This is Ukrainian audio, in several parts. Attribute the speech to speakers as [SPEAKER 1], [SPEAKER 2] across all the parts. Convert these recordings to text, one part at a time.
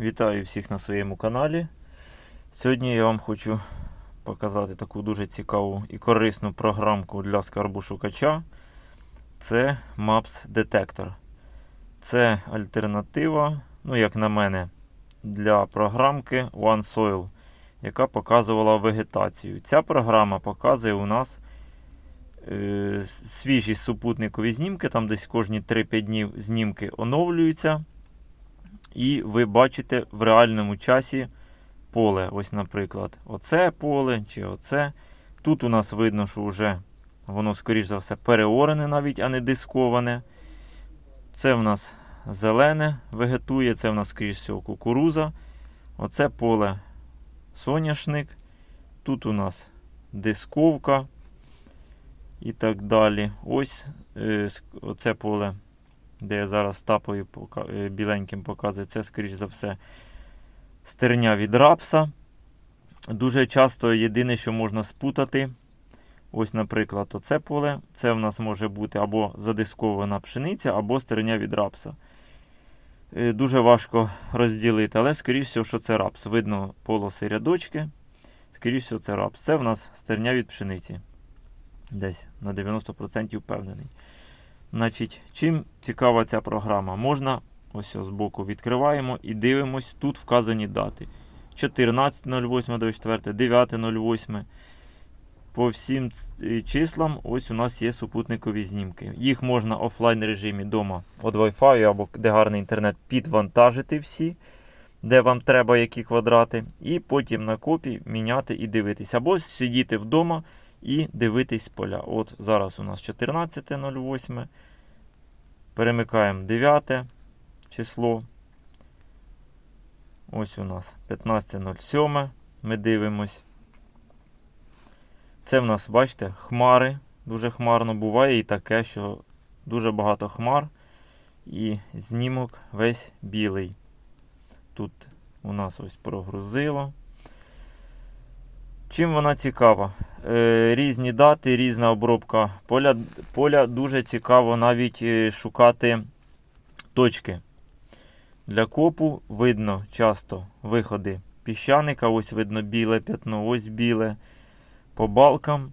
[SPEAKER 1] Вітаю всіх на своєму каналі. Сьогодні я вам хочу показати таку дуже цікаву і корисну програмку для скарбу шукача. Це Maps Detector. Це альтернатива, ну, як на мене, для програмки OneSoil, яка показувала вегетацію. Ця програма показує у нас е, свіжі супутникові знімки, там десь кожні 3-5 днів знімки оновлюються. І ви бачите в реальному часі поле. Ось, наприклад, оце поле чи оце. Тут у нас видно, що вже воно, скоріш за все, переорене навіть, а не дисковане. Це в нас зелене вегетує, це в нас, скоріш всього, кукуруза. Оце поле соняшник. Тут у нас дисковка і так далі. Ось е, оце поле де я зараз тапою е, біленьким показую, це, скоріш за все, стерня від рапса. Дуже часто єдине, що можна спутати. Ось, наприклад, оце поле. Це в нас може бути або задискована пшениця, або стерня від рапса. Е, Дуже важко розділити, але, скоріш всього, що це рапс. Видно полоси рядочки. Скоріш всього, це рапс. Це в нас стерня від пшениці. Десь на 90% впевнений. Значить, чим цікава ця програма? Можна ось ось збоку відкриваємо і дивимось, тут вказані дати. 14.08.24, 9.08. По всім числам ось у нас є супутникові знімки. Їх можна офлайн режимі вдома від Wi-Fi або де гарний інтернет підвантажити всі, де вам треба які квадрати, і потім на копі міняти і дивитись. Або сидіти вдома і дивитись поля. От зараз у нас 14.08. Перемикаємо 9 число. Ось у нас 15.07. Ми дивимось. Це в нас, бачите, хмари. Дуже хмарно буває і таке, що дуже багато хмар. І знімок весь білий. Тут у нас ось прогрузило. Чим вона цікава? Е, різні дати, різна обробка поля. Поля дуже цікаво навіть е, шукати точки. Для копу видно часто виходи піщаника. Ось видно біле п'ятно, ось біле. По балкам.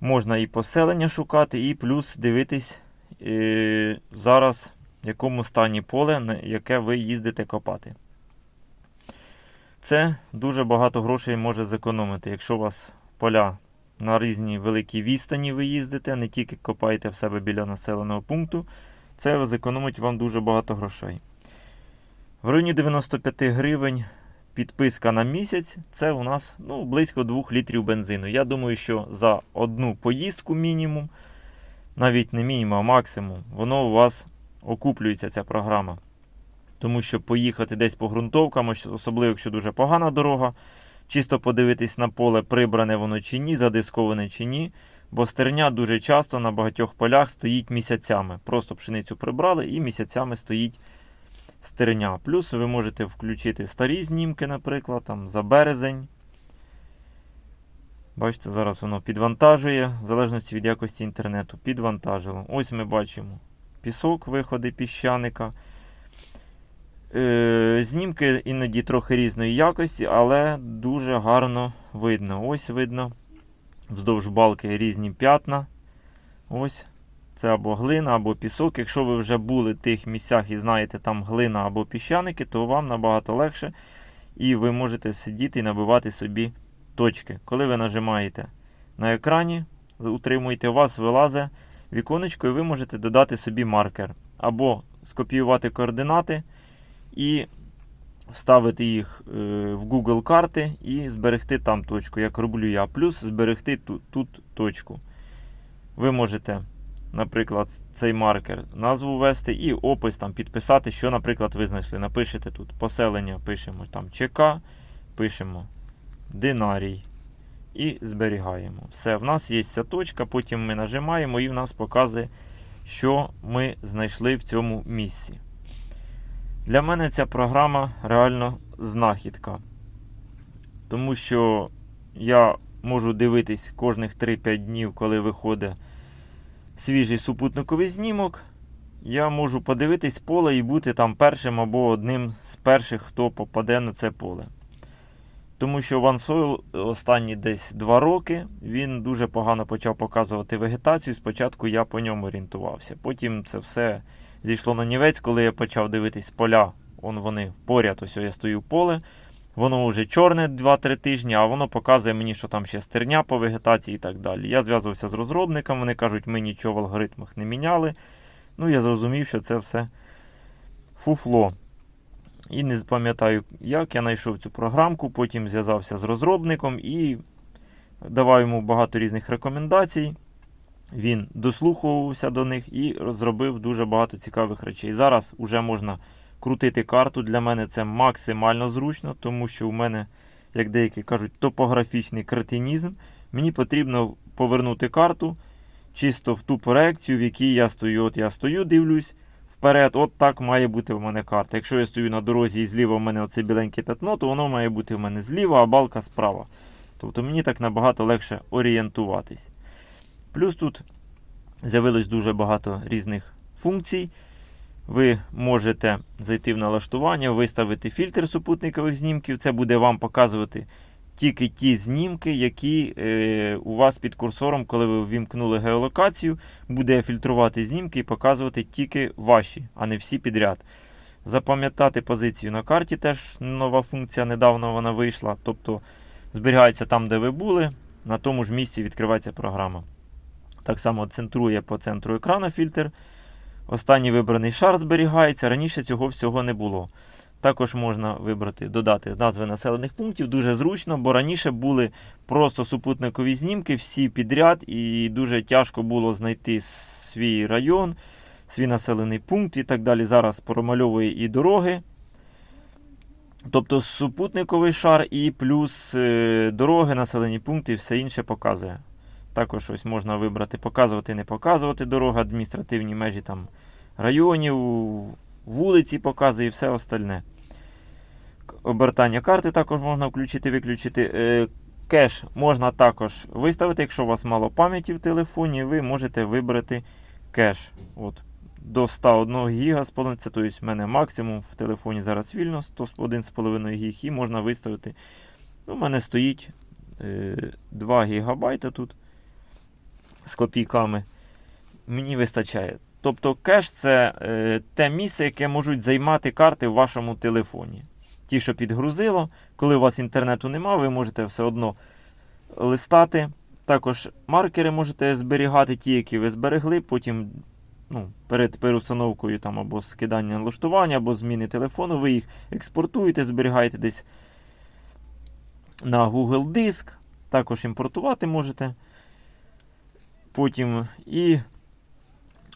[SPEAKER 1] Можна і поселення шукати, і плюс дивитись е, зараз, в якому стані поле, на яке ви їздите копати. Це дуже багато грошей може зекономити, якщо у вас поля на різні великі відстані ви їздите, не тільки копаєте в себе біля населеного пункту, це зекономить вам дуже багато грошей. В районі 95 гривень підписка на місяць це у нас ну, близько 2 літрів бензину. Я думаю, що за одну поїздку мінімум, навіть не мінімум, а максимум, воно у вас окуплюється ця програма. Тому що поїхати десь по ґрунтовкам, особливо якщо дуже погана дорога, чисто подивитись на поле, прибране воно чи ні, задисковане чи ні. Бо стерня дуже часто на багатьох полях стоїть місяцями. Просто пшеницю прибрали і місяцями стоїть стерня. Плюс ви можете включити старі знімки, наприклад, там за березень. Бачите, зараз воно підвантажує, в залежності від якості інтернету, підвантажило. Ось ми бачимо пісок, виходи піщаника. Е, знімки іноді трохи різної якості, але дуже гарно видно. Ось видно вздовж балки різні п'ятна. Ось це або глина, або пісок. Якщо ви вже були в тих місцях і знаєте там глина або піщаники, то вам набагато легше. І ви можете сидіти і набивати собі точки. Коли ви нажимаєте на екрані, утримуєте, у вас вилазить віконечко, і ви можете додати собі маркер. Або скопіювати координати і вставити їх е, в Google карти і зберегти там точку, як роблю я. Плюс зберегти тут, тут точку. Ви можете, наприклад, цей маркер назву ввести і опис там підписати, що, наприклад, ви знайшли. Напишете тут поселення, пишемо там ЧК, пишемо динарій. І зберігаємо. Все, в нас є ця точка, потім ми нажимаємо і в нас показує, що ми знайшли в цьому місці. Для мене ця програма реально знахідка. Тому що я можу дивитись кожних 3-5 днів, коли виходить свіжий супутниковий знімок. я можу подивитись поле і бути там першим або одним з перших, хто попаде на це поле. Тому що OneSoil останні десь 2 роки він дуже погано почав показувати вегетацію. Спочатку я по ньому орієнтувався. Потім це все зійшло на нівець, коли я почав дивитись поля. Он вони поряд, ось я стою в поле. Воно вже чорне 2-3 тижні, а воно показує мені, що там ще стерня по вегетації і так далі. Я зв'язувався з розробником, вони кажуть, ми нічого в алгоритмах не міняли. Ну, я зрозумів, що це все фуфло. І не пам'ятаю, як я знайшов цю програмку, потім зв'язався з розробником і давав йому багато різних рекомендацій. Він дослухувався до них і зробив дуже багато цікавих речей. Зараз вже можна крутити карту. Для мене це максимально зручно, тому що у мене, як деякі кажуть, топографічний кретинізм. Мені потрібно повернути карту чисто в ту проекцію, в якій я стою. От я стою, дивлюсь вперед, от так має бути в мене карта. Якщо я стою на дорозі і зліва в мене оце біленьке пятно, то воно має бути в мене зліва, а балка справа. Тобто мені так набагато легше орієнтуватись. Плюс тут з'явилось дуже багато різних функцій. Ви можете зайти в налаштування, виставити фільтр супутникових знімків. Це буде вам показувати тільки ті знімки, які е, у вас під курсором, коли ви ввімкнули геолокацію, буде фільтрувати знімки і показувати тільки ваші, а не всі підряд. Запам'ятати позицію на карті теж нова функція, недавно вона вийшла. Тобто зберігається там, де ви були, на тому ж місці відкривається програма. Так само центрує по центру екрану фільтр. Останній вибраний шар зберігається. Раніше цього всього не було. Також можна вибрати, додати назви населених пунктів. Дуже зручно, бо раніше були просто супутникові знімки, всі підряд, і дуже тяжко було знайти свій район, свій населений пункт і так далі. Зараз промальовує і дороги. Тобто супутниковий шар і плюс е, дороги, населені пункти і все інше показує. Також ось можна вибрати показувати, не показувати дороги, адміністративні межі там районів, вулиці показує і все остальне. Обертання карти також можна включити, виключити. Е, Кеш можна також виставити, якщо у вас мало пам'яті в телефоні, ви можете вибрати кеш. От, До 101 ГБ сповниться, тобто в мене максимум в телефоні зараз вільно 101,5 гіг і можна виставити. Ну, У мене стоїть е, 2 ГБ тут з копійками. Мені вистачає. Тобто кеш це е, те місце, яке можуть займати карти в вашому телефоні. Ті, що підгрузило, коли у вас інтернету немає, ви можете все одно листати. Також маркери можете зберігати, ті, які ви зберегли, потім ну, перед переустановкою там, або скидання налаштування, або зміни телефону, ви їх експортуєте, зберігаєте десь на Google Диск. Також імпортувати можете. Потім і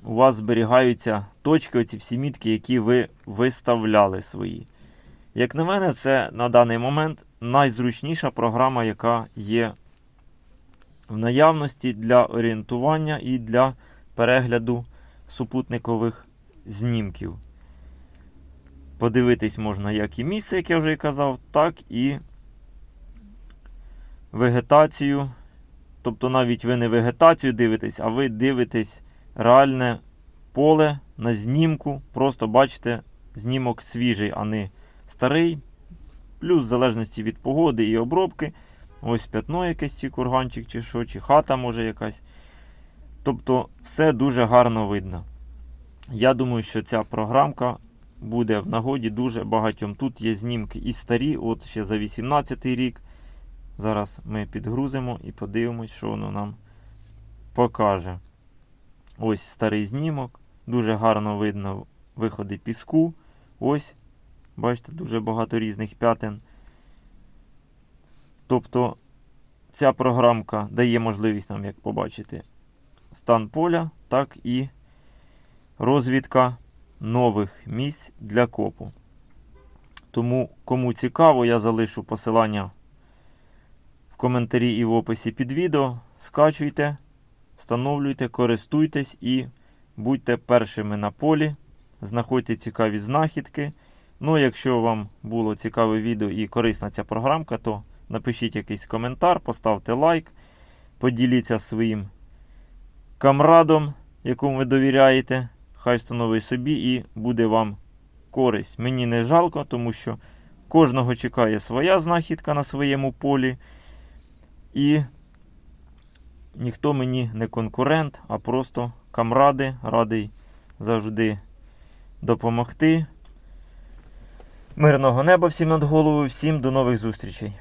[SPEAKER 1] у вас зберігаються точки, оці всі мітки, які ви виставляли свої. Як на мене, це на даний момент найзручніша програма, яка є в наявності для орієнтування і для перегляду супутникових знімків. Подивитись можна як і місце, як я вже казав, так і вегетацію. Тобто навіть ви не вегетацію дивитесь, а ви дивитесь реальне поле на знімку. Просто бачите знімок свіжий, а не старий. Плюс в залежності від погоди і обробки. Ось п'ятно якесь, чи курганчик, чи що, чи хата може якась. Тобто все дуже гарно видно. Я думаю, що ця програмка буде в нагоді дуже багатьом. Тут є знімки і старі, от ще за 18 рік. Зараз ми підгрузимо і подивимось, що воно нам покаже. Ось старий знімок. Дуже гарно видно виходи піску. Ось, бачите, дуже багато різних п'ятен. Тобто ця програмка дає можливість нам, як побачити, стан поля, так і розвідка нових місць для копу. Тому, кому цікаво, я залишу посилання коментарі і в описі під відео. Скачуйте, встановлюйте, користуйтесь і будьте першими на полі. Знаходьте цікаві знахідки. Ну, якщо вам було цікаве відео і корисна ця програмка, то напишіть якийсь коментар, поставте лайк, поділіться своїм камрадом, якому ви довіряєте. хай встановить собі і буде вам користь. Мені не жалко, тому що кожного чекає своя знахідка на своєму полі. І ніхто мені не конкурент, а просто камради, радий завжди допомогти. Мирного неба всім над головою, всім до нових зустрічей.